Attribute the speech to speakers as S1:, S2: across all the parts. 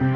S1: తిరుపతి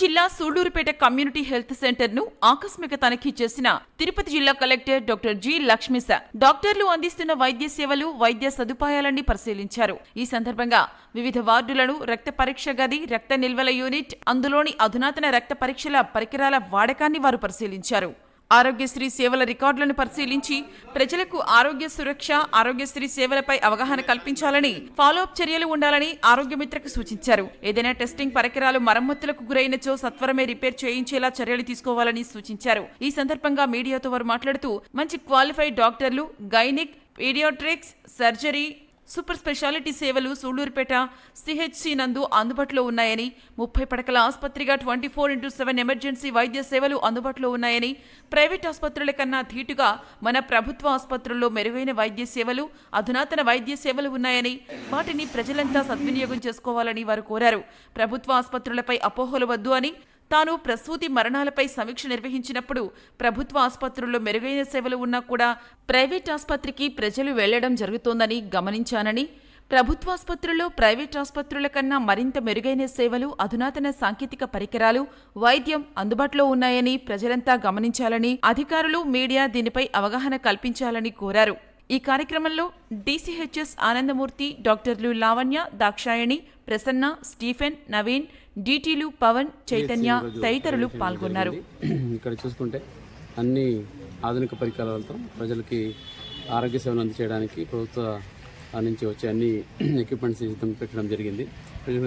S1: జిల్లా Sullurpeta community health సెంటర్ను ఆకస్మిక తనిఖీ చేసిన తిరుపతి జిల్లా కలెక్టర్ డాక్టర్ జి లక్ష్మిస డాక్టర్లు అందిస్తున్న వైద్య సేవలు వైద్య సదుపాయాలన్నీ పరిశీలించారు. ఈ సందర్భంగా వివిధ వార్డులను రక్త పరీక్ష గది రక్త నిల్వల యూనిట్ అందులోని అధునాతన రక్త పరీక్షల పరికరాల వాడకాన్ని వారు పరిశీలించారు. ఆరోగ్యశ్రీ సేవల రికార్డులను పరిశీలించి ప్రజలకు ఆరోగ్య సురక్ష ఆరోగ్యశ్రీ సేవలపై అవగాహన కల్పించాలని ఫాలో అప్ చర్యలు ఉండాలని ఆరోగ్యమిత్రకు సూచించారు. ఏదైనా టెస్టింగ్ పరికరాలు మరమ్మతులకు గురైనచో సత్వరమే రిపేర్ చేయించేలా చర్యలు తీసుకోవాలని సూచించారు. ఈ సందర్భంగా మీడియాతో వారు మాట్లాడుతూ మంచి క్వాలిఫైడ్ డాక్టర్లు gynaec pediatrics surgery super speciality సేవలు సూళ్ళూరుపేట సిహెచ్సి నందు అందుబాటులో ఉన్నాయని ముప్పై పడకల ఆసుపత్రిగా twenty four into seven emergency వైద్య సేవలు అందుబాటులో ఉన్నాయని ప్రైవేట్ ఆసుపత్రుల కన్నా ధీటుగా మన ప్రభుత్వ ఆసుపత్రుల్లో మెరుగైన వైద్య సేవలు అధునాతన వైద్య సేవలు ఉన్నాయని వాటిని ప్రజలంతా సద్వినియోగం చేసుకోవాలని వారు కోరారు. ప్రభుత్వ ఆసుపత్రులపై అపోహలు వద్దు అని తాను ప్రసూతి మరణాలపై సమీక్ష నిర్వహించినప్పుడు ప్రభుత్వ ఆసుపత్రుల్లో మెరుగైన సేవలు ఉన్నా కూడా ప్రైవేట్ ఆసుపత్రికి ప్రజలు వెళ్ళడం జరుగుతోందని గమనించానని ప్రభుత్వాసుపత్రుల్లో ప్రైవేట్ ఆసుపత్రుల కన్నా మరింత మెరుగైన సేవలు అధునాతన సాంకేతిక పరికరాలు వైద్యం అందుబాటులో ఉన్నాయని ప్రజలంతా గమనించాలని అధికారులు మీడియా దీనిపై అవగాహన కల్పించాలని కోరారు. ఈ కార్యక్రమంలో డీసీహెచ్ఎస్ ఆనందమూర్తి డాక్టర్లు లావణ్య దాక్షాయణి ప్రసన్న స్టీఫెన్ నవీన్ డీటీలు పవన్ చైతన్య తదితరులు పాల్గొన్నారు.
S2: ఇక్కడ చూసుకుంటే అన్ని ఆధునిక పరికరాలతో ప్రజలకి ఆరోగ్య సేవలు అందజేయడానికి ప్రభుత్వ నుంచి వచ్చే అన్ని ఎక్విప్మెంట్స్ సిద్ధం పెట్టడం జరిగింది.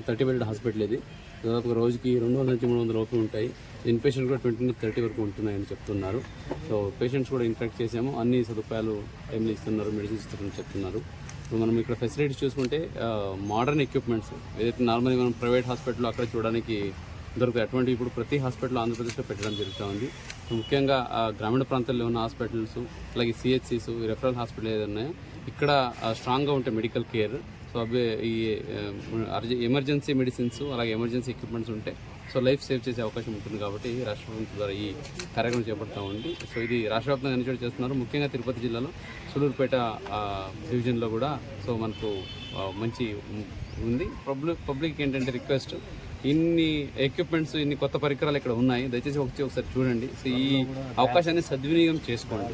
S2: థర్టీ బెడ్ హాస్పిటల్ ఇది. దాదాపు రోజుకి రెండు వందల నుంచి మూడు వందల లోపు ఉంటాయి. ఇన్ పేషెంట్ కూడా ట్వంటీ నుంచి థర్టీ వరకు ఉంటున్నాయని చెప్తున్నారు. సో పేషెంట్స్ కూడా ఇంట్రాక్ట్ చేసాము. అన్ని సదుపాయాలు టైంలో ఇస్తున్నారు మెడిసిన్స్ ఇస్తున్నారని చెప్తున్నారు. ఇప్పుడు మనం ఇక్కడ ఫెసిలిటీస్ చూసుకుంటే మోడర్న్ ఎక్విప్మెంట్స్ ఏదైతే నార్మల్గా మనం ప్రైవేట్ హాస్పిటల్ అక్కడ చూడడానికి దొరుకుతాయి అటువంటి ఇప్పుడు ప్రతి హాస్పిటల్ ఆంధ్రప్రదేశ్లో పెట్టడం జరుగుతూ ఉంది. ముఖ్యంగా గ్రామీణ ప్రాంతాల్లో ఉన్న హాస్పిటల్స్ అలాగే సిహెచ్సిస్ రెఫరల్ హాస్పిటల్ ఏదైనా ఇక్కడ స్ట్రాంగ్గా ఉంటే మెడికల్ కేర్ సో అవి ఈ అర్జె- ఎమర్జెన్సీ మెడిసిన్స్ అలాగే ఎమర్జెన్సీ ఎక్విప్మెంట్స్ ఉంటే సో లైఫ్ సేవ్ చేసే అవకాశం ఉంటుంది కాబట్టి రాష్ట్ర ప్రభుత్వం ద్వారా ఈ కార్యక్రమం చేపడతా ఉంది సో ఇది రాష్ట్ర వ్యాప్తంగా చేస్తున్నారు? ముఖ్యంగా తిరుపతి జిల్లాలో సులూరుపేట డివిజన్లో కూడా సో మనకు మంచి ఉంది. పబ్లిక్ పబ్లిక్ ఏంటంటే రిక్వెస్ట్ ఇన్ని ఎక్విప్మెంట్స్ ఇన్ని కొత్త పరికరాలు ఇక్కడ ఉన్నాయి. దయచేసి ఒకటి ఒకసారి చూడండి. సో ఈ అవకాశాన్ని సద్వినియోగం చేసుకోండి.